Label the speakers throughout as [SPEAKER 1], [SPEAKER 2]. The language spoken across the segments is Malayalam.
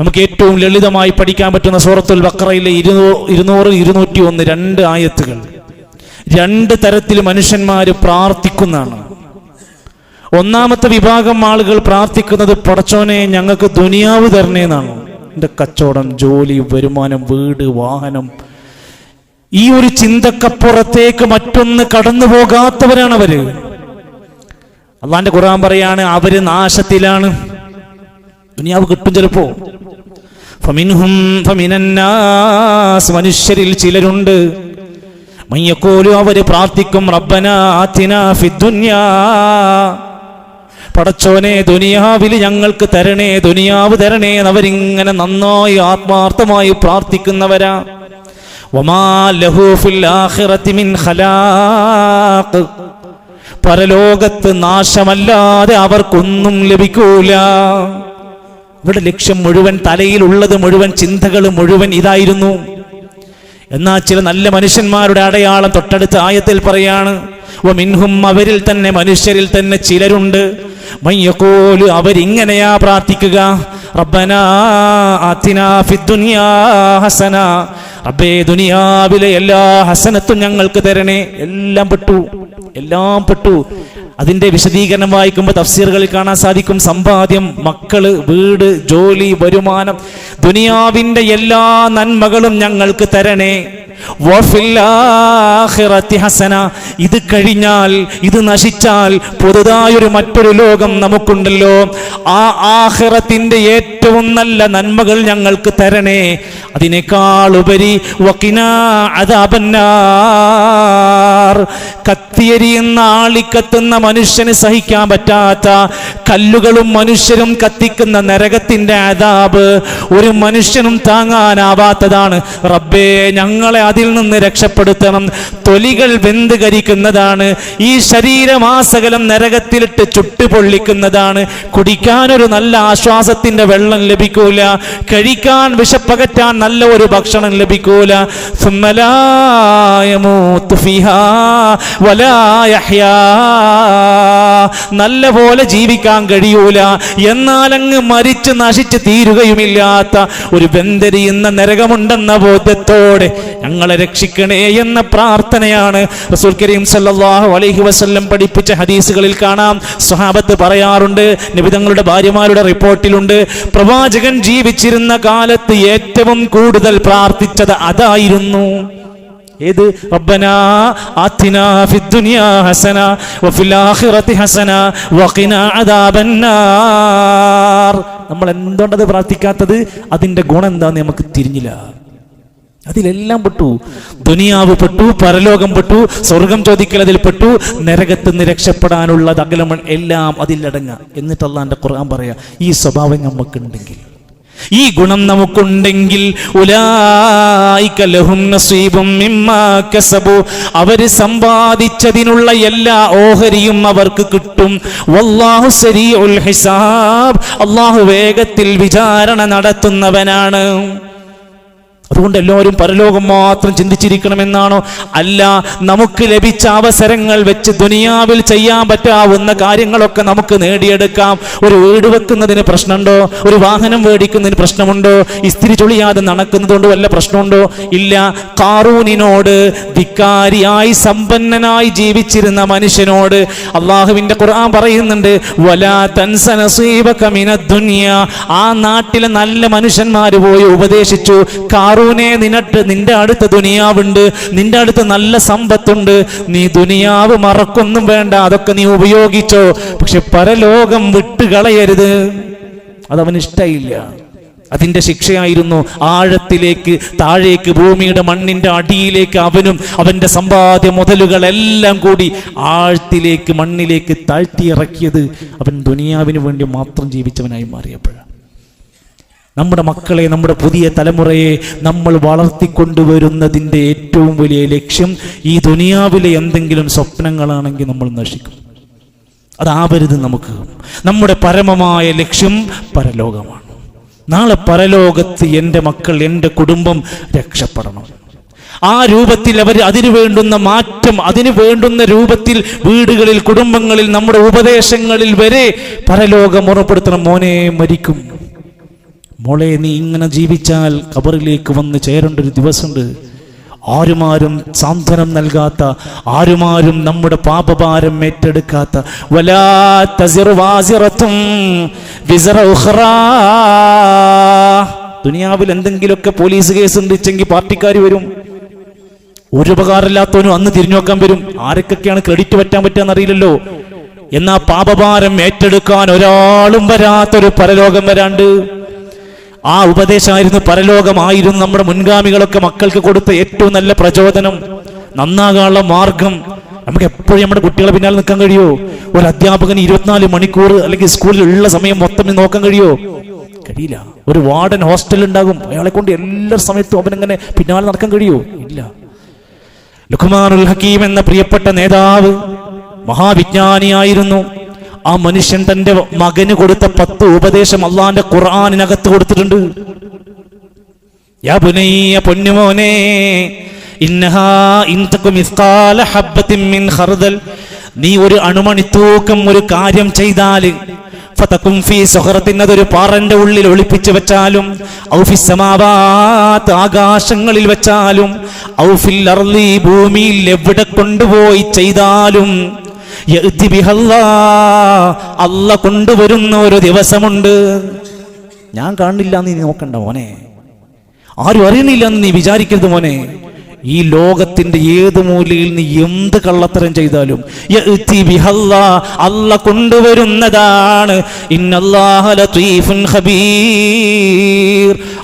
[SPEAKER 1] നമുക്ക് ഏറ്റവും ലളിതമായി പഠിക്കാൻ പറ്റുന്ന സൂറത്തുൽ ബക്കറയിലെ ഇരുന്നൂ ഇരുന്നൂറ് ഇരുന്നൂറ്റി ഒന്ന് രണ്ട് ആയത്തുകൾ. രണ്ട് തരത്തിൽ മനുഷ്യന്മാർ പ്രാർത്ഥിക്കുന്നതാണ്. ഒന്നാമത്തെ വിഭാഗം ആളുകൾ പ്രാർത്ഥിക്കുന്നത് പടച്ചോനെ ഞങ്ങൾക്ക് ദുനിയാവ് തരണേന്നാണ് എന്റെ കച്ചവടം ജോലി വരുമാനം വീട് വാഹനം. ഈ ഒരു ചിന്തക്കപ്പുറത്തേക്ക് മറ്റൊന്ന് കടന്നു പോകാത്തവരാണ് അവർ. അള്ളാന്റെ ഖുർആൻ പറയാണ് അവർ നാശത്തിലാണ്. ദുനിയാവ് കിട്ടും ചിലപ്പോ. ഫമിൻഹും ഫമിനന്നാസ് മനുഷ്യരിൽ ചിലരുണ്ട്. മയ്യക്കോലു അവർ പ്രാർത്ഥിക്കും റബ്ബന പടച്ചോനെ ദുനിയാവിൽ ഞങ്ങൾക്ക് തരണേ ദുനിയാവ് തരണേ എന്നവരിങ്ങനെ നന്നായി ആത്മാർത്ഥമായി പ്രാർത്ഥിക്കുന്നവരാ. പരലോകത്ത് നാശമല്ലാതെ അവർക്കൊന്നും ലഭിക്കൂല. ഇവിടെ ലക്ഷ്യം മുഴുവൻ തലയിലുള്ളത് മുഴുവൻ ചിന്തകൾ മുഴുവൻ ഇതായിരുന്നു. എന്നാൽ ചില നല്ല മനുഷ്യന്മാരുടെ അടയാളം തൊട്ടടുത്ത ആയത്തിൽ പറയാണ് മിൻഹും അവരിൽ തന്നെ മനുഷ്യരിൽ തന്നെ ചിലരുണ്ട്. മയ്യക്കോൽ അവരിങ്ങനെയാ പ്രാർത്ഥിക്കുക. റബ്ബനാ ഫിദ്ദുനിയാ ഹസന. റബ്ബേ ദുനിയാവിലെ എല്ലാ ഹസനത്തും ഞങ്ങൾക്ക് തരണേ. എല്ലാം പെട്ടു. എല്ലാം പെട്ടു. അതിന്റെ വിശദീകരണം വായിക്കുമ്പോൾ തഫ്സീറുകളിൽ കാണാൻ സാധിക്കും സമ്പാദ്യം മക്കൾ വീട് ജോലി വരുമാനം. ദുനിയാവിന്റെ എല്ലാ നന്മകളും ഞങ്ങൾക്ക് തരണേ. ഹസന. ഇത് കഴിഞ്ഞാൽ ഇത് നശിച്ചാൽ പുതുതായൊരു മറ്റൊരു ലോകം നമുക്കുണ്ടല്ലോ. ആ ആഹിറത്തിന്റെ ഏറ്റവും നല്ല നന്മകൾ ഞങ്ങൾക്ക് തരണേ. അതിനേക്കാൾ ഉപരി കത്തിയെരിയുന്ന ആളിക്കത്തുന്ന മനുഷ്യന് സഹിക്കാൻ പറ്റാത്ത കല്ലുകളും മനുഷ്യരും കത്തിക്കുന്ന നരകത്തിന്റെ അതാബ് ഒരു മനുഷ്യനും താങ്ങാനാവാത്തതാണ്. റബ്ബേ ഞങ്ങളെ അതിൽ നിന്ന് രക്ഷപ്പെടുത്തണം. തൊലികൾ വെന്ത് കരിക്കുന്നതാണ്. ഈ ശരീരമാസകലം നരകത്തിലിട്ട് ചുട്ടുപൊള്ളിക്കുന്നതാണ്. കുടിക്കാനൊരു നല്ല ആശ്വാസത്തിന്റെ വെള്ളം ലഭിക്കൂല. കഴിക്കാൻ വിശപ്പകറ്റാൻ നല്ല ഒരു ഭക്ഷണം ലഭിക്കൂല. നല്ല പോലെ ജീവിക്കാൻ കഴിയൂല. എന്നാലങ്ങ് മരിച്ച് നശിച്ച് തീരുകയുമില്ലാത്ത ഒരു വെന്തരിയുന്ന നരകമുണ്ടെന്ന ബോധ്യത്തോടെ ഞങ്ങളെ രക്ഷിക്കണേ എന്ന പ്രാർത്ഥനയാണ് റസൂൽ കരീം സല്ലാഹു അലൈഹി വസ്ല്ലം പഠിപ്പിച്ച ഹദീസുകളിൽ കാണാം. സ്വഹാബത്ത് പറയാറുണ്ട് നിബിതങ്ങളുടെ ഭാര്യമാരുടെ റിപ്പോർട്ടിലുണ്ട്. പ്രവാചകൻ ജീവിച്ചിരുന്ന കാലത്ത് ഏറ്റവും കൂടുതൽ പ്രാർത്ഥിച്ചത് അതായിരുന്നു. ഏത്? റബ്ബനാ ഹസന വഫിൽ ഹസന അദാബന്നാർ. നമ്മൾ എന്തുകൊണ്ടത് പ്രാർത്ഥിക്കാത്തത്? അതിന്റെ ഗുണം എന്താന്ന് നമുക്ക് തിരിഞ്ഞില്ല. അതിലെല്ലാം പെട്ടു. ദുനിയാവ് പെട്ടു പരലോകം പെട്ടു സ്വർഗം ചോദിക്കൽ അതിൽ പെട്ടു. നരകത്ത് നിന്ന് രക്ഷപ്പെടാനുള്ള അകലമൺ എല്ലാം അതിലടങ്ങ. എന്നിട്ട് അള്ളാന്റെ ഖുർആൻ പറയാ ഈ സ്വഭാവം നമുക്കുണ്ടെങ്കിൽ ഈ ഗുണം നമുക്കുണ്ടെങ്കിൽ അവർ സമ്പാദിച്ചതിനുള്ള എല്ലാ ഓഹരിയും അവർക്ക് കിട്ടും. വല്ലാഹു ഹിസാബ്. അള്ളാഹു വേഗത്തിൽ വിചാരണ നടത്തുന്നവനാണ്. അതുകൊണ്ട് എല്ലാവരും പരലോകം മാത്രം ചിന്തിച്ചിരിക്കണമെന്നാണോ? അല്ല നമുക്ക് ലഭിച്ച അവസരങ്ങൾ വെച്ച് ദുനിയാവിൽ ചെയ്യാൻ പറ്റാവുന്ന കാര്യങ്ങളൊക്കെ നമുക്ക് നേടിയെടുക്കാം. ഒരു വീട് വെക്കുന്നതിന് പ്രശ്നമുണ്ടോ? ഒരു വാഹനം മേടിക്കുന്നതിന് പ്രശ്നമുണ്ടോ? ഇസ്തിരി ചൊളിയാതെ നടക്കുന്നതുകൊണ്ട് വല്ല പ്രശ്നമുണ്ടോ? ഇല്ല കാറൂനിനോട് ധിക്കാരിയായി സമ്പന്നനായി ജീവിച്ചിരുന്ന മനുഷ്യനോട് അള്ളാഹുവിന്റെ ഖുർആൻ പറയുന്നുണ്ട് വലാ തൻസ നസീബക മിനദ് ദുനിയ. ആ നാട്ടിലെ നല്ല മനുഷ്യന്മാർ പോയി ഉപദേശിച്ചു കാറൂനെ നിനട്ട് നിന്റെ അടുത്ത് ദുനിയാവുണ്ട്. നിന്റെ അടുത്ത് നല്ല സമ്പത്തുണ്ട്. നീ ദുനിയാവ് മറക്കൊന്നും വേണ്ട. അതൊക്കെ നീ ഉപയോഗിച്ചോ. പക്ഷെ പരലോകം വിട്ടുകളയരുത്. അതവന് ഇഷ്ടയില്ല. അതിന്റെ ശിക്ഷയായിരുന്നു ആഴത്തിലേക്ക് താഴേക്ക് ഭൂമിയുടെ മണ്ണിന്റെ അടിയിലേക്ക് അവനും അവന്റെ സമ്പാദ്യ മുതലുകളെല്ലാം കൂടി ആഴത്തിലേക്ക് മണ്ണിലേക്ക് താഴ്ത്തിയിറക്കിയത് അവൻ ദുനിയാവിന് വേണ്ടി മാത്രം ജീവിച്ചവനായി മാറിയപ്പോഴാണ്. നമ്മുടെ മക്കളെ നമ്മുടെ പുതിയ തലമുറയെ നമ്മൾ വളർത്തിക്കൊണ്ടുവരുന്നതിന്റെ ഏറ്റവും വലിയ ലക്ഷ്യം ഈ ദുനിയാവിലെ എന്തെങ്കിലും സ്വപ്നങ്ങളാണെങ്കിൽ നമ്മൾ നശിക്കും. അതാവരുത് നമുക്ക്. നമ്മുടെ പരമമായ ലക്ഷ്യം പരലോകമാണ്. നാളെ പരലോകത്ത് എന്റെ മക്കൾ എന്റെ കുടുംബം രക്ഷപ്പെടണം. ആ രൂപത്തിൽ അവർ അതിനു വേണ്ടുന്ന മാറ്റം അതിനു വേണ്ടുന്ന രൂപത്തിൽ വീടുകളിൽ കുടുംബങ്ങളിൽ നമ്മുടെ ഉപദേശങ്ങളിൽ വരെ പരലോകം ഉറപ്പെടുത്തണം. മോനെ മരിക്കും. മോളെ നീ ഇങ്ങനെ ജീവിച്ചാൽ കബറിലേക്ക് വന്ന് ചേരേണ്ട ഒരു ദിവസമുണ്ട്. ആരുമാരും സാന്ത്വനം നൽകാത്ത ആരുമാരും നമ്മുടെ പാപഭാരം ഏറ്റെടുക്കാത്ത. ദുനിയാവിൽ എന്തെങ്കിലുമൊക്കെ പോലീസ് കേസ് ഉണ്ടിച്ചെങ്കിൽ പാർട്ടിക്കാർ വരും. ഒരു ഉപകാരമില്ലാത്തവനും അന്ന് തിരിഞ്ഞു നോക്കാൻ വരും. ആരൊക്കെയാണ് ക്രെഡിറ്റ് പറ്റാൻ പറ്റാന്ന് അറിയില്ലല്ലോ എന്നാ പാപഭാരം ഏറ്റെടുക്കാൻ ഒരാളും വരാത്തൊരു പരലോകം വരാണ്ട്. ആ ഉപദേശമായിരുന്നു പരലോകമായിരുന്നു നമ്മുടെ മുൻഗാമികളൊക്കെ മക്കൾക്ക് കൊടുത്ത ഏറ്റവും നല്ല പ്രചോദനം. നന്നാകാനുള്ള മാർഗം. നമുക്ക് എപ്പോഴും നമ്മുടെ കുട്ടികളെ പിന്നാലെ നിൽക്കാൻ കഴിയോ ഒരു അധ്യാപകന് ഇരുപത്തിനാല് മണിക്കൂർ അല്ലെങ്കിൽ സ്കൂളിൽ ഉള്ള സമയം മൊത്തം നോക്കാൻ കഴിയോ കഴിയില്ല. ഒരു വാർഡൻ ഹോസ്റ്റൽ ഉണ്ടാകും. അയാളെ കൊണ്ട് എല്ലാ സമയത്തും അവനങ്ങനെ പിന്നാലെ നടക്കാൻ കഴിയോ ഇല്ല. ലുഖ്മാനുൽ ഹക്കീം എന്ന പ്രിയപ്പെട്ട നേതാവ് മഹാവിജ്ഞാനിയായിരുന്നു. ആ മനുഷ്യൻ തന്റെ മകന് കൊടുത്ത പത്ത് ഉപദേശം അള്ളാന്റെ ഖുർആാനിനകത്ത് കൊടുത്തിട്ടുണ്ട്. യാ നീ ഒരു അണുമണിത്തൂക്കം ഒരു കാര്യം ചെയ്താൽ ഫതകും ഫീ സുഹറത്തിൻ അതൊരു പാറന്റെ ഉള്ളിൽ ഒളിപ്പിച്ചു വെച്ചാലും ഔ ഫി സമാവാത്ത് ആകാശങ്ങളിൽ വെച്ചാലും ഔ ഫിൽ അർളി ഭൂമിയിൽ എവിടെ കൊണ്ടുപോയി ചെയ്താലും അല്ല കൊണ്ടുവരുന്ന ഒരു ദിവസമുണ്ട്. ഞാൻ കാണില്ല നീ നോക്കണ്ട മോനെ. ആരും അറിയണില്ല എന്ന് നീ വിചാരിക്കരുത് മോനെ. ഈ ലോകത്തിന്റെ ഏത് മൂലയിൽ നീ എന്ത് കള്ളത്തരം ചെയ്താലും? അല്ല കൊണ്ടുവരുന്നതാണ്.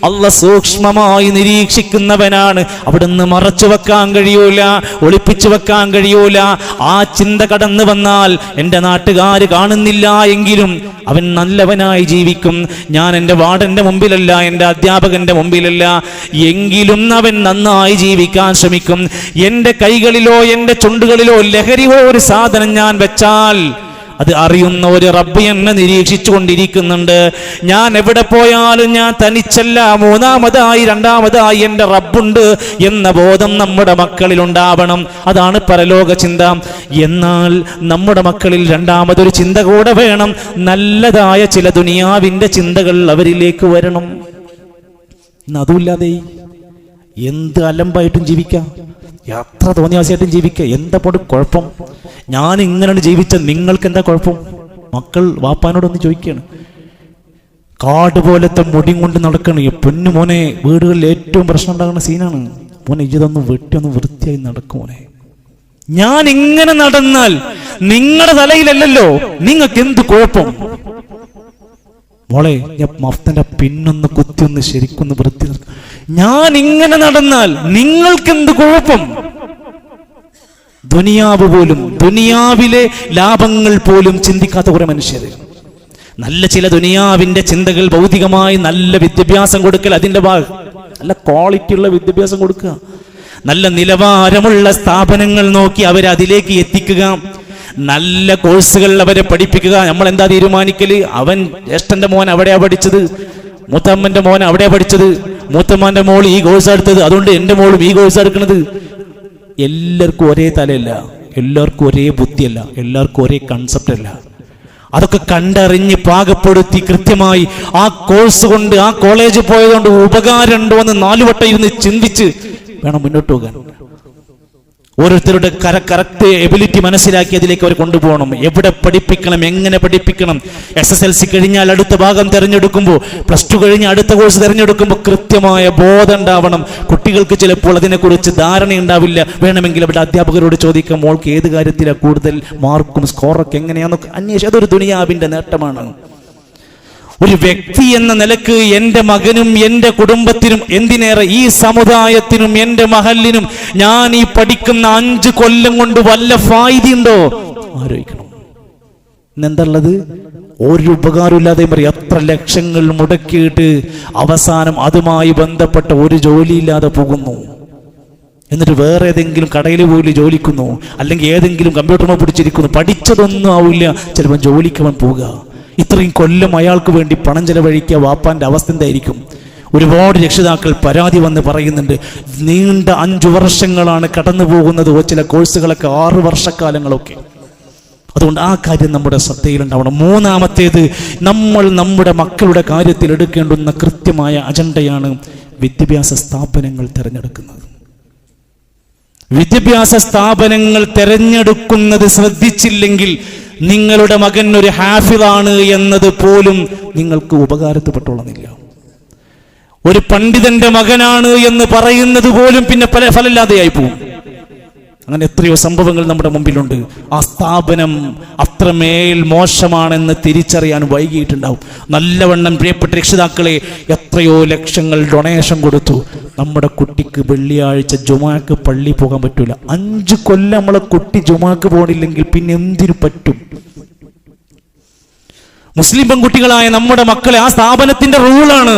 [SPEAKER 1] അല്ല സൂക്ഷ്മമായി നിരീക്ഷിക്കുന്നവനാണ്. അവിടുന്ന് മറച്ചു വെക്കാൻ കഴിയൂല ഒളിപ്പിച്ചു വെക്കാൻ കഴിയൂല. ആ ചിന്ത കടന്നു വന്നാൽ എന്റെ നാട്ടുകാർ കാണുന്നില്ല എങ്കിലും അവൻ നല്ലവനായി ജീവിക്കും. ഞാൻ എന്റെ വാർഡന്റെ മുമ്പിലല്ല എന്റെ അധ്യാപകന്റെ മുമ്പിലല്ല. എങ്കിലും അവൻ നന്നായി ജീവിക്കാൻ ശ്രമിക്കും. എന്റെ കൈകളിലോ എന്റെ ചുണ്ടുകളിലോ ലഹരിയോ ഒരു സാധനം ഞാൻ വെച്ചാൽ അത് അറിയുന്ന ഒരു റബ്ബ് എന്നെ നിരീക്ഷിച്ചു കൊണ്ടിരിക്കുന്നുണ്ട് ഞാൻ എവിടെ പോയാലും ഞാൻ തനിച്ചല്ല മൂന്നാമതായി രണ്ടാമതായി എന്റെ റബ്ബുണ്ട് എന്ന ബോധം നമ്മുടെ മക്കളിൽ ഉണ്ടാവണം. അതാണ് പരലോക ചിന്ത. എന്നാൽ നമ്മുടെ മക്കളിൽ രണ്ടാമതൊരു ചിന്ത കൂടെ വേണം. നല്ലതായ ചില ദുനിയാവിന്റെ ചിന്തകൾ അവരിലേക്ക് വരണം. അതുമില്ലാതെ എന്ത് അലമ്പായിട്ടും ജീവിക്കാം. എത്ര തോന്നിയാസമായിട്ടും ജീവിക്കുക എന്താ പോട്ട് കുഴപ്പം? ഞാൻ ഇങ്ങനെയാണ് ജീവിച്ച നിങ്ങൾക്ക് എന്താ കുഴപ്പം? മക്കൾ വാപ്പാനോടൊന്ന് ചോദിക്കുകയാണ് കാട് പോലത്തെ മുടി കൊണ്ട് നടക്കണം. ഈ പൊന്നു മോനെ വീടുകളിൽ ഏറ്റവും പ്രശ്നം ഉണ്ടാകുന്ന സീനാണ്. മോനെ ഇതൊന്ന് വെട്ടി ഒന്ന് വൃത്തിയായി നടക്കും മോനെ. ഞാൻ ഇങ്ങനെ നടന്നാൽ നിങ്ങളുടെ തലയിലല്ലല്ലോ. നിങ്ങൾക്ക് എന്ത് കുഴപ്പം? മോളെ ഞാൻ മഫ്തന്റെ പിന്നൊന്ന് കുത്തി ഒന്ന് ശരിക്കൊന്ന് വൃത്തി നിർത്ത- ഞാൻ ഇങ്ങനെ നടന്നാൽ നിങ്ങൾക്ക് എന്ത് കുഴപ്പം? ദുനിയാവ് പോലും ദുനിയാവിലെ ലാഭങ്ങൾ പോലും ചിന്തിക്കാത്ത കുറെ മനുഷ്യർ നല്ല ചില ദുനിയാവിന്റെ ചിന്തകൾ ഭൗതികമായി നല്ല വിദ്യാഭ്യാസം കൊടുക്കൽ അതിന്റെ ഭാഗം. നല്ല ക്വാളിറ്റി ഉള്ള വിദ്യാഭ്യാസം കൊടുക്കുക. നല്ല നിലവാരമുള്ള സ്ഥാപനങ്ങൾ നോക്കി അവരെ അതിലേക്ക് എത്തിക്കുക. നല്ല കോഴ്സുകൾ അവരെ പഠിപ്പിക്കുക. നമ്മൾ എന്താ തീരുമാനിക്കൽ? അവൻ ജ്യേഷ്ഠന്റെ മോൻ അവിടെയാ പഠിച്ചത്. മൂത്തമ്മന്റെ മോൻ അവിടെ പഠിച്ചത്. മൂത്തമ്മന്റെ മോൾ ഈ കോഴ്സ് എടുത്തത്. അതുകൊണ്ട് എന്റെ മോളും ഈ കോഴ്സ് എടുക്കുന്നത് എല്ലാവർക്കും ഒരേ തലയല്ല. എല്ലാവർക്കും ഒരേ ബുദ്ധിയല്ല. എല്ലാവർക്കും ഒരേ കൺസെപ്റ്റ് അല്ല. അതൊക്കെ കണ്ടറിഞ്ഞ് പാകപ്പെടുത്തി കൃത്യമായി ആ കോഴ്സ് കൊണ്ട് ആ കോളേജിൽ പോയതുകൊണ്ട് ഉപകാരം ഉണ്ടോ എന്ന് നാലുവട്ടം ഇരുന്ന് ചിന്തിച്ച് വേണം മുന്നോട്ട് പോകാൻ. ഓരോരുത്തരുടെ കര കറക്റ്റ് എബിലിറ്റി മനസ്സിലാക്കി അതിലേക്ക് അവർ കൊണ്ടുപോകണം. എവിടെ പഠിപ്പിക്കണം എങ്ങനെ പഠിപ്പിക്കണം? എസ് എസ് എൽ സി കഴിഞ്ഞാൽ അടുത്ത ഭാഗം തിരഞ്ഞെടുക്കുമ്പോൾ പ്ലസ് ടു കഴിഞ്ഞ് അടുത്ത കോഴ്സ് തിരഞ്ഞെടുക്കുമ്പോൾ കൃത്യമായ ബോധം ഉണ്ടാവണം. കുട്ടികൾക്ക് ചിലപ്പോൾ അതിനെക്കുറിച്ച് ധാരണ ഉണ്ടാവില്ല. വേണമെങ്കിൽ അവിടെ അധ്യാപകരോട് ചോദിക്കാം മോൾക്ക് ഏത് കാര്യത്തിലാണ് കൂടുതൽ മാർക്കും സ്കോറൊക്കെ എങ്ങനെയാണെന്നൊക്കെ അന്വേഷിച്ച്. അതൊരു ദുനിയാവിന്റെ നേട്ടമാണ്. ഒരു വ്യക്തി എന്ന നിലയ്ക്ക് എന്റെ മകനും എന്റെ കുടുംബത്തിനും എന്തിനേറെ ഈ സമുദായത്തിനും എന്റെ മഹലിനും ഞാൻ ഈ പഠിക്കുന്ന അഞ്ച് കൊല്ലം കൊണ്ട് വല്ല ഫായിദയുണ്ടോ? ആലോചിക്കണം. ഇന്നെന്തുള്ളത് ഒരു ഉപകാരം ഇല്ലാതെ പറയും എത്ര ലക്ഷങ്ങൾ മുടക്കിയിട്ട് അവസാനം അതുമായി ബന്ധപ്പെട്ട ഒരു ജോലി ഇല്ലാതെ പോകുന്നു. എന്നിട്ട് വേറെ ഏതെങ്കിലും കടയിൽ പോയി ജോലിക്കുന്നു അല്ലെങ്കിൽ ഏതെങ്കിലും കമ്പ്യൂട്ടറിനെ പിടിച്ചിരിക്കുന്നു പഠിച്ചതൊന്നും ആവില്ല. ചിലപ്പോൾ ജോലിക്ക് അവൻ പോവുക. ഇത്രയും കൊല്ലം അയാൾക്ക് വേണ്ടി പണം ചെലവഴിക്കുക വാപ്പാന്റെ അവസ്ഥ എന്തായിരിക്കും? ഒരുപാട് രക്ഷിതാക്കൾ പരാതി വന്ന് പറയുന്നുണ്ട് നീണ്ട അഞ്ചു വർഷങ്ങളാണ് കടന്നു പോകുന്നത് ചില കോഴ്സുകളൊക്കെ ആറ് വർഷക്കാലങ്ങളൊക്കെ. അതുകൊണ്ട് ആ കാര്യം നമ്മുടെ ശ്രദ്ധയിലുണ്ടാവണം. മൂന്നാമത്തേത് നമ്മൾ നമ്മുടെ മക്കളുടെ കാര്യത്തിൽ എടുക്കേണ്ടുന്ന കൃത്യമായ അജണ്ടയാണ് വിദ്യാഭ്യാസ സ്ഥാപനങ്ങൾ തിരഞ്ഞെടുക്കുന്നത്. വിദ്യാഭ്യാസ സ്ഥാപനങ്ങൾ തിരഞ്ഞെടുക്കുന്നത് ശ്രദ്ധിച്ചില്ലെങ്കിൽ നിങ്ങളുടെ മകൻ ഒരു ഹാഫിളാണ് എന്നത് പോലും നിങ്ങൾക്ക് ഉപകാരത്തിൽപ്പെട്ടോളന്നില്ല ഒരു പണ്ഡിതന്റെ മകനാണ് എന്ന് പറയുന്നത് പോലും പിന്നെ പല ഫലമില്ലാതെയായി പോകും. അങ്ങനെ എത്രയോ സംഭവങ്ങൾ നമ്മുടെ മുമ്പിലുണ്ട്. ആ സ്ഥാപനം അത്രമേൽ മോശമാണെന്ന് തിരിച്ചറിയാൻ വൈകിയിട്ടുണ്ടാവും. നല്ലവണ്ണം പ്രിയപ്പെട്ട രക്ഷിതാക്കളെ എത്രയോ ലക്ഷങ്ങൾ ഡൊണേഷൻ കൊടുത്തു. നമ്മുടെ കുട്ടിക്ക് വെള്ളിയാഴ്ച ജുമാക്ക് പള്ളി പോകാൻ പറ്റൂല. അഞ്ച് കൊല്ലം നമ്മളെ കുട്ടി ജുമാക്ക് പോണില്ലെങ്കിൽ പിന്നെ എന്തിനു പറ്റും? മുസ്ലിം പെൺകുട്ടികളായ നമ്മുടെ മക്കളെ ആ സ്ഥാപനത്തിന്റെ റൂളാണ്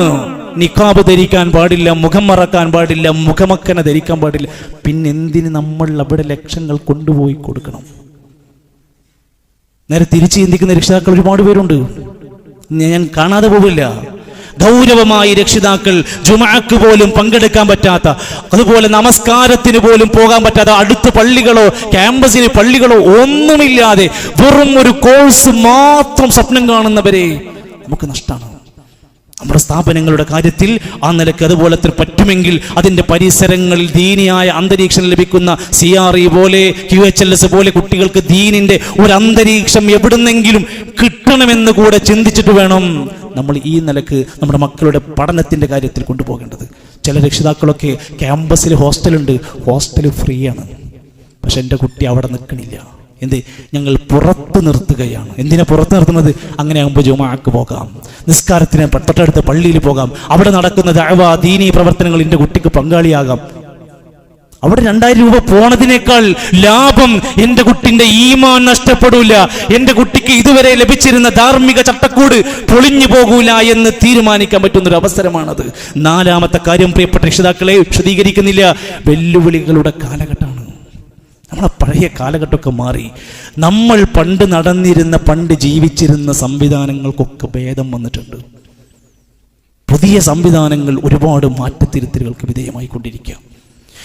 [SPEAKER 1] നിക്കാബ് ധരിക്കാൻ പാടില്ല മുഖം മറക്കാൻ പാടില്ല മുഖമക്കന ധരിക്കാൻ പാടില്ല. പിന്നെ എന്തിന് നമ്മൾ അവിടെ ലക്ഷങ്ങൾ കൊണ്ടുപോയി കൊടുക്കണം? നേരെ തിരിച്ചു ചിന്തിക്കുന്ന രക്ഷിതാക്കൾ ഒരുപാട് പേരുണ്ട്. ഞാൻ കാണാതെ പോവില്ല. ഗൗരവമായി രക്ഷിതാക്കൾ ജുമാക്ക് പോലും പങ്കെടുക്കാൻ പറ്റാത്ത അതുപോലെ നമസ്കാരത്തിന് പോലും പോകാൻ പറ്റാത്ത അടുത്ത പള്ളികളോ ക്യാമ്പസിന് പള്ളികളോ ഒന്നുമില്ലാതെ വെറും ഒരു കോഴ്സ് മാത്രം സ്വപ്നം കാണുന്നവരെ നമുക്ക് നഷ്ടമാണ് നമ്മുടെ സ്ഥാപനങ്ങളുടെ കാര്യത്തിൽ ആ നിലയ്ക്ക് അതുപോലെ പറ്റുമെങ്കിൽ അതിന്റെ പരിസരങ്ങളിൽ ദീനിയായ അന്തരീക്ഷം ലഭിക്കുന്ന സി ആർ ഇ പോലെ ക്യു എച്ച് എൽ എസ് പോലെ കുട്ടികൾക്ക് ദീനിന്റെ ഒരു അന്തരീക്ഷം എവിടുന്നെങ്കിലും കിട്ടണമെന്ന് കൂടെ ചിന്തിച്ചിട്ട് വേണം നമ്മൾ ഈ നിലയ്ക്ക് നമ്മുടെ മക്കളുടെ പഠനത്തിന്റെ കാര്യത്തിൽ കൊണ്ടുപോകേണ്ടത്. ചില രക്ഷിതാക്കളൊക്കെ ക്യാമ്പസിൽ ഹോസ്റ്റലുണ്ട്. ഹോസ്റ്റൽ ഫ്രീ ആണ് പക്ഷെ എന്റെ കുട്ടി അവിടെ നിൽക്കണില്ല. എന്ത്? ഞങ്ങൾ പുറത്ത് നിർത്തുകയാണ്. എന്തിനാ പുറത്ത് നിർത്തുന്നത്? അങ്ങനെ ആകുമ്പോൾ ജുമാക്ക് പോകാം. നിസ്കാരത്തിന് തൊട്ടടുത്ത പള്ളിയിൽ പോകാം. അവിടെ നടക്കുന്ന ദഅവ ദീനീ പ്രവർത്തനങ്ങൾ എന്റെ കുട്ടിക്ക് പങ്കാളിയാകാം. അവിടെ രണ്ടായിരം രൂപ പോണതിനേക്കാൾ ലാഭം എന്റെ കുട്ടിന്റെ ഈമാൻ നഷ്ടപ്പെടൂല. എന്റെ കുട്ടിക്ക് ഇതുവരെ ലഭിച്ചിരുന്ന ധാർമ്മിക ചട്ടക്കൂട് പൊളിഞ്ഞു പോകൂല എന്ന് തീരുമാനിക്കാൻ പറ്റുന്ന ഒരു അവസരമാണത്. നാലാമത്തെ കാര്യം പ്രിയപ്പെട്ട രക്ഷിതാക്കളെ വിശദീകരിക്കുന്നില്ല. വെല്ലുവിളികളുടെ കാലഘട്ടമാണ്. നമ്മളെ പഴയ കാലഘട്ടമൊക്കെ മാറി. നമ്മൾ പണ്ട് നടന്നിരുന്ന പണ്ട് ജീവിച്ചിരുന്ന സംവിധാനങ്ങൾക്കൊക്കെ ഭേദം വന്നിട്ടുണ്ട്. പുതിയ സംവിധാനങ്ങൾ ഒരുപാട് മാറ്റത്തിരുത്തലുകൾക്ക് വിധേയമായി കൊണ്ടിരിക്കുക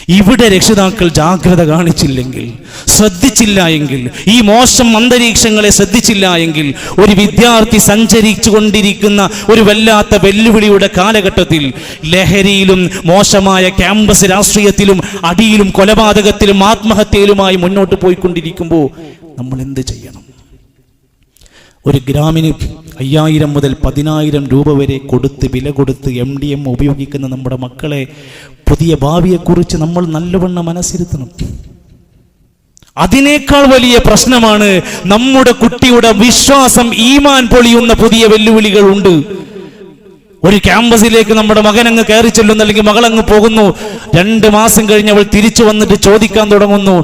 [SPEAKER 1] ഇവിടെ രക്ഷിതാക്കൾ ജാഗ്രത കാണിച്ചില്ലെങ്കിൽ ശ്രദ്ധിച്ചില്ല എങ്കിൽ ഈ മോശം അന്തരീക്ഷങ്ങളെ ശ്രദ്ധിച്ചില്ല എങ്കിൽ ഒരു വിദ്യാർത്ഥി സഞ്ചരിച്ചു കൊണ്ടിരിക്കുന്ന ഒരു വല്ലാത്ത വെല്ലുവിളിയുടെ കാലഘട്ടത്തിൽ ലഹരിയിലും മോശമായ ക്യാമ്പസ് രാഷ്ട്രീയത്തിലും അടിയിലും കൊലപാതകത്തിലും ആത്മഹത്യയിലുമായി മുന്നോട്ട് പോയിക്കൊണ്ടിരിക്കുമ്പോൾ നമ്മൾ എന്ത് ചെയ്യണം? ഒരു ഗ്രാമിന് അയ്യായിരം മുതൽ പതിനായിരം രൂപ വരെ കൊടുത്ത് വില കൊടുത്ത് എം ഡി എം ഉപയോഗിക്കുന്ന നമ്മുടെ മക്കളെ പുതിയ ഭാവിയെക്കുറിച്ച് നമ്മൾ നല്ലവണ്ണം മനസ്സിരുത്തണം. അതിനേക്കാൾ വലിയ പ്രശ്നമാണ് നമ്മുടെ കുട്ടിയുടെ വിശ്വാസം ഈമാൻ പൊളിയുന്ന പുതിയ വെല്ലുവിളികൾ ഉണ്ട് ഒരു ക്യാമ്പസിലേക്ക് നമ്മുടെ മകൻ അങ്ങ് കയറി ചെല്ലുന്നു അല്ലെങ്കിൽ മകൾ അങ്ങ് പോകുന്നു. രണ്ട് മാസം കഴിഞ്ഞ് അവൾ തിരിച്ചു വന്നിട്ട് ചോദിക്കാൻ തുടങ്ങുന്നു.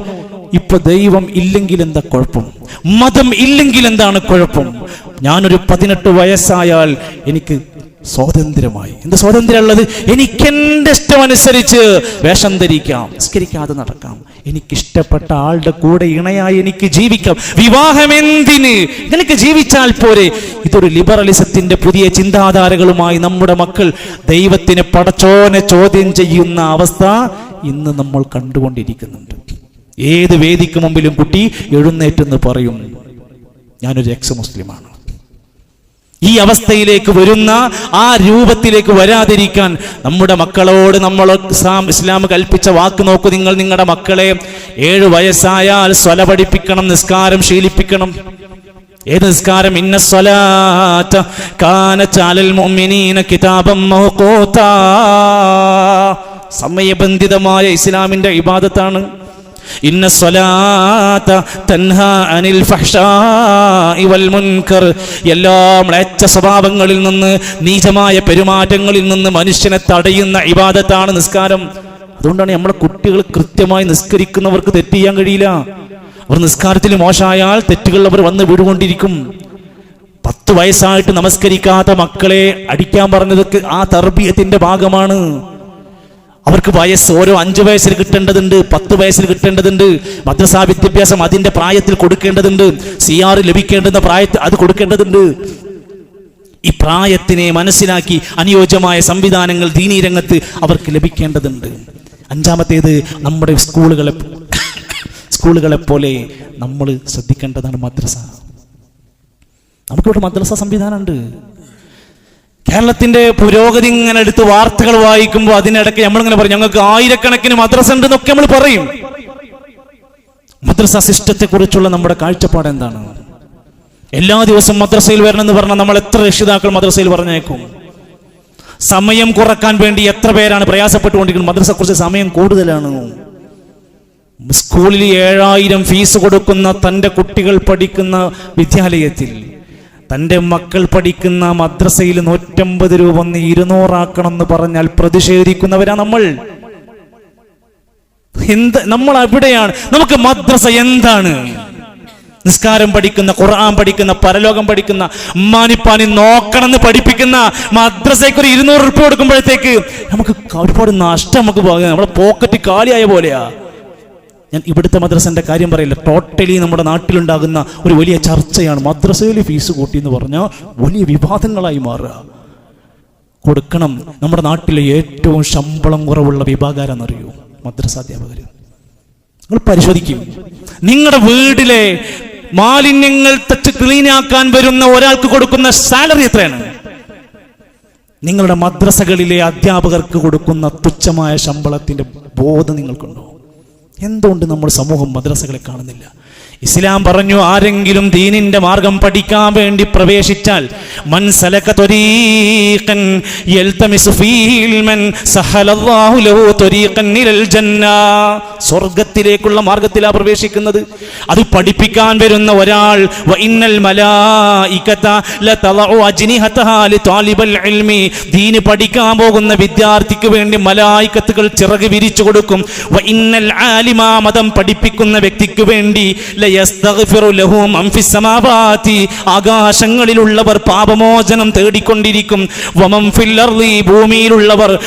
[SPEAKER 1] ഇപ്പൊ ദൈവം ഇല്ലെങ്കിൽ എന്താ കുഴപ്പം? മതം ഇല്ലെങ്കിൽ എന്താണ് കുഴപ്പം? ഞാനൊരു പതിനെട്ട് വയസ്സായാൽ എനിക്ക് സ്വാതന്ത്ര്യമായി. എന്ത് സ്വാതന്ത്ര്യമുള്ളത്? എനിക്ക് എന്റെ ഇഷ്ടമനുസരിച്ച് വേഷം ധരിക്കാം നിസ്കരിക്കാതെ നടക്കാം. എനിക്കിഷ്ടപ്പെട്ട ആളുടെ കൂടെ ഇണയായി എനിക്ക് ജീവിക്കാം. വിവാഹം എന്തിന്? എനിക്ക് ജീവിച്ചാൽ പോരെ. ഇതൊരു ലിബറലിസത്തിന്റെ പുതിയ ചിന്താധാരകളുമായി നമ്മുടെ മക്കൾ ദൈവത്തിന് പടച്ചോനെ ചോദ്യം ചെയ്യുന്ന അവസ്ഥ ഇന്ന് നമ്മൾ കണ്ടുകൊണ്ടിരിക്കുന്നുണ്ട്. ഏത് വേദിക്ക് മുമ്പിലും കുട്ടി എഴുന്നേറ്റെന്ന് പറയും. ഞാനൊരു എക്സ് മുസ്ലിമാണ് ഈ അവസ്ഥയിലേക്ക് വരുന്ന ആ രൂപത്തിലേക്ക് വരാതിരിക്കാൻ നമ്മുടെ മക്കളോട് നമ്മൾ ഇസ്ലാം ഇസ്ലാം കൽപ്പിച്ച വാക്ക് നോക്കൂ നിങ്ങൾ നിങ്ങളുടെ മക്കളെ. ഏഴ് വയസ്സായാൽ സ്വല പഠിപ്പിക്കണം നിസ്കാരം ശീലിപ്പിക്കണം. ഏത് നിസ്കാരം? ഇന്ന സ്വലാത്ത കാന മൗഖൂത്താ സമയബന്ധിതമായ ഇസ്ലാമിന്റെ ഇബാദത്താണ്. ഇന്ന സ്വലാത്ത തൻഹ അനിൽ വൽ മുൻകർ. എല്ലാ മ്ലേച്ഛ സ്വഭാവങ്ങളിൽ നിന്ന് നീചമായ പെരുമാറ്റങ്ങളിൽ നിന്ന് മനുഷ്യനെ തടയുന്ന ഇബാദത്താണ് നിസ്കാരം. അതുകൊണ്ടാണ് നമ്മളെ കുട്ടികൾ കൃത്യമായി നിസ്കരിക്കുന്നവർക്ക് തെറ്റ് ചെയ്യാൻ കഴിയില്ല. അവർ നിസ്കാരത്തിൽ മോശമായാൽ തെറ്റുകൾ അവർ വന്ന് വീടുകൊണ്ടിരിക്കും പത്ത് വയസ്സായിട്ട് നമസ്കരിക്കാത്ത മക്കളെ അടിക്കാൻ പറഞ്ഞതൊക്കെ ആ തർബീയത്തിന്റെ ഭാഗമാണ്. അവർക്ക് വയസ്സ് ഓരോ അഞ്ച് വയസ്സിൽ കിട്ടേണ്ടതുണ്ട് പത്ത് വയസ്സിൽ കിട്ടേണ്ടതുണ്ട്. മദ്രസാ വിദ്യാഭ്യാസം അതിന്റെ പ്രായത്തിൽ കൊടുക്കേണ്ടതുണ്ട്. സി ആർ ലഭിക്കേണ്ടുന്ന പ്രായത്തിൽ അത് കൊടുക്കേണ്ടതുണ്ട്. ഈ പ്രായത്തിനെ മനസ്സിലാക്കി അനുയോജ്യമായ സംവിധാനങ്ങൾ ദീനീ രംഗത്ത് അവർക്ക് ലഭിക്കേണ്ടതുണ്ട്. അഞ്ചാമത്തേത് നമ്മുടെ സ്കൂളുകളെ സ്കൂളുകളെ പോലെ നമ്മൾ ശ്രദ്ധിക്കേണ്ടതാണ് മദ്രസ. നമുക്കിവിടെ മദ്രസ സംവിധാനമുണ്ട്. കേരളത്തിന്റെ പുരോഗതി ഇങ്ങനെ എടുത്ത് വാർത്തകൾ വായിക്കുമ്പോൾ അതിനിടയ്ക്ക് നമ്മളിങ്ങനെ പറയും ഞങ്ങൾക്ക് ആയിരക്കണക്കിന് മദ്രസ ഉണ്ട് എന്നൊക്കെ നമ്മൾ പറയും. മദ്രസ സിസ്റ്റത്തെ കുറിച്ചുള്ള നമ്മുടെ കാഴ്ചപ്പാട് എന്താണ്? എല്ലാ ദിവസവും മദ്രസയിൽ വരണമെന്ന് പറഞ്ഞാൽ നമ്മൾ എത്ര രക്ഷിതാക്കൾ മദ്രസയിൽ പറഞ്ഞേക്കും? സമയം കുറയ്ക്കാൻ വേണ്ടി എത്ര പേരാണ് പ്രയാസപ്പെട്ടുകൊണ്ടിരിക്കുന്നത്? മദ്രസ കുറച്ച് സമയം കൂടുതലാണ്. സ്കൂളിൽ ഏഴായിരം ഫീസ് കൊടുക്കുന്ന തന്റെ കുട്ടികൾ പഠിക്കുന്ന വിദ്യാലയത്തിൽ തന്റെ മക്കൾ പഠിക്കുന്ന മദ്രസയിൽ നൂറ്റമ്പത് രൂപ ഒന്ന് ഇരുന്നൂറാക്കണം എന്ന് പറഞ്ഞാൽ പ്രതിഷേധിക്കുന്നവരാ നമ്മൾ. എന്ത് നമ്മൾ അവിടെയാണ്. നമുക്ക് മദ്രസ എന്താണ്? നിസ്കാരം പഠിക്കുന്ന ഖുർആൻ പഠിക്കുന്ന പരലോകം പഠിക്കുന്ന ഉമ്മാനിപ്പാനി നോക്കണമെന്ന് പഠിപ്പിക്കുന്ന മദ്രസയ്ക്ക് ഒരു ഇരുന്നൂറ് ഉറുപ്പ് കൊടുക്കുമ്പോഴത്തേക്ക് നമുക്ക് ഒരുപാട് നഷ്ടം നമുക്ക്. നമ്മുടെ പോക്കറ്റ് കാലിയായ പോലെയാ. ഞാൻ ഇവിടുത്തെ മദ്രസന്റെ കാര്യം പറയില്ല. ടോട്ടലി നമ്മുടെ നാട്ടിലുണ്ടാകുന്ന ഒരു വലിയ ചർച്ചയാണ്. മദ്രസയിൽ ഫീസ് കൂട്ടി എന്ന് പറഞ്ഞാൽ വലിയ വിവാദങ്ങളായി മാറുക. കൊടുക്കണം. നമ്മുടെ നാട്ടിലെ ഏറ്റവും ശമ്പളം കുറവുള്ള വിഭാഗാരെന്നറിയൂ? മദ്രസാധ്യാപകർ നിങ്ങൾ പരിശോധിക്കും. നിങ്ങളുടെ വീട്ടിലെ മാലിന്യങ്ങൾ തച്ച് ക്ലീനാക്കാൻ വരുന്ന ഒരാൾക്ക് കൊടുക്കുന്ന സാലറി എത്രയാണ്? നിങ്ങളുടെ മദ്രസകളിലെ അധ്യാപകർക്ക് കൊടുക്കുന്ന തുച്ഛമായ ശമ്പളത്തിന്റെ ബോധം നിങ്ങൾക്കുണ്ടോ? എന്തുകൊണ്ട് നമ്മുടെ സമൂഹം മദ്രസകളെ കാണുന്നില്ല? ഇസ്ലാം പറഞ്ഞു ആരെങ്കിലും ദീനിന്റെ മാർഗം പഠിക്കാൻ വേണ്ടി പ്രവേശിച്ചാൽ മൻ സലക ത്വരീഖൻ യൽതമിസു ഫീൽ മൻ സഹലല്ലാഹു ലഹു ത്വരീഖൻ ഇലൽ ജന്ന. സ്വർഗത്തിലേക്കുള്ള മാർഗത്തിലാ പ്രവേശിക്കുന്നത്. അത് പഠിപ്പിക്കാൻ വരുന്ന ഒരാൾ വ ഇന്നൽ മലായികത ലതളഉ അജ്നിഹതഹാ ലിതാലിബൽ ഇൽമി. ദീൻ പഠിക്കാൻ പോകുന്ന വിദ്യാർത്ഥിക്ക് വേണ്ടി മലായികത്തുകൾ ചിറക് വിരിച്ചു കൊടുക്കും. വ ഇന്നൽ ആലിമ മതം പഠിപ്പിക്കുന്ന വ്യക്തിക്ക് വേണ്ടി ആകാശങ്ങളിലുള്ളവർ പാപമോചനം തേടിക്കൊണ്ടിരിക്കും. ഭൂമിയിലുള്ളവർ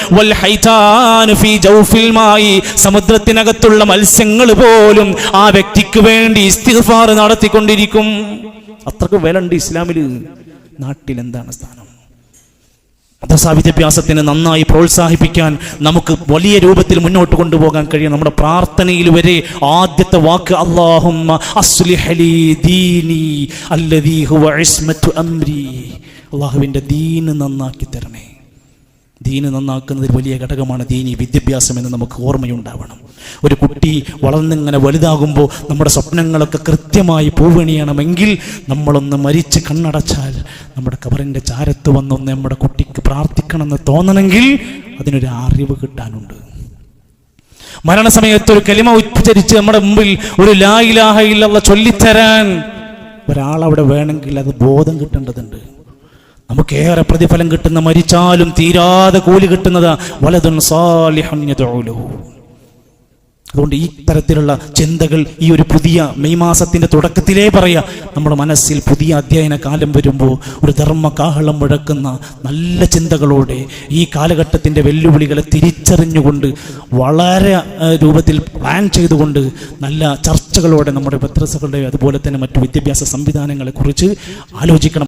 [SPEAKER 1] സമുദ്രത്തിനകത്തുള്ള മത്സ്യങ്ങൾ പോലും ആ വ്യക്തിക്ക് വേണ്ടി ഇസ്തിഗ്ഫാർ നടത്തിക്കൊണ്ടിരിക്കും. അത്രയ്ക്ക് വില ഉണ്ട് ഇസ്ലാമിൽ നാട്ടിൽ എന്താണ് സ്ഥാനം? മദ്രസാ വിദ്യാഭ്യാസത്തിന് നന്നായി പ്രോത്സാഹിപ്പിക്കാൻ നമുക്ക് വലിയ രൂപത്തിൽ മുന്നോട്ട് കൊണ്ടുപോകാൻ കഴിയും. നമ്മുടെ പ്രാർത്ഥനയിൽ വരെ ആദ്യത്തെ വാക്ക് അള്ളാഹുമ്മ ദീന് നന്നാക്കി തരണേ. ദീന് നന്നാക്കുന്നതിൽ വലിയ ഘടകമാണ് ദീനി വിദ്യാഭ്യാസം എന്ന് നമുക്ക് ഓർമ്മയുണ്ടാവണം. ഒരു കുട്ടി വളർന്നിങ്ങനെ വലുതാകുമ്പോൾ നമ്മുടെ സ്വപ്നങ്ങളൊക്കെ കൃത്യമായി പൂവണിയണമെങ്കിൽ നമ്മളൊന്ന് മരിച്ച് കണ്ണടച്ചാൽ നമ്മുടെ കബറിന്റെ ചാരത്ത് വന്നൊന്ന് നമ്മുടെ കുട്ടിക്ക് പ്രാർത്ഥിക്കണമെന്ന് തോന്നണമെങ്കിൽ അതിനൊരു അറിവ് കിട്ടാനുണ്ട്. മരണസമയത്ത് ഒരു കലിമ ഉച്ചരിച്ച് നമ്മുടെ മുമ്പിൽ ഒരു ലായിലാഹ ഇല്ലല്ല ചൊല്ലിത്തരാൻ ഒരാളവിടെ വേണമെങ്കിൽ അത് ബോധം കിട്ടേണ്ടതുണ്ട്. നമുക്കേറെ പ്രതിഫലം കിട്ടുന്ന മരിച്ചാലും തീരാതെ കൂലി കിട്ടുന്നത് യദ്ഉ അതുകൊണ്ട് ഈ തരത്തിലുള്ള ചിന്തകൾ ഈ ഒരു പുതിയ മെയ് മാസത്തിന്റെ തുടക്കത്തിലേ പറയാ. നമ്മുടെ മനസ്സിൽ പുതിയ അധ്യയന കാലം വരുമ്പോൾ ഒരു ധർമ്മ കാഹളം മുഴക്കുന്ന നല്ല ചിന്തകളോടെ ഈ കാലഘട്ടത്തിന്റെ വെല്ലുവിളികളെ തിരിച്ചറിഞ്ഞുകൊണ്ട് വളരെ രൂപത്തിൽ പ്ലാൻ ചെയ്തുകൊണ്ട് നല്ല ചർച്ചകളോടെ നമ്മുടെ മദ്രസകളുടെ അതുപോലെ തന്നെ മറ്റു വിദ്യാഭ്യാസ സംവിധാനങ്ങളെ കുറിച്ച് ആലോചിക്കണം.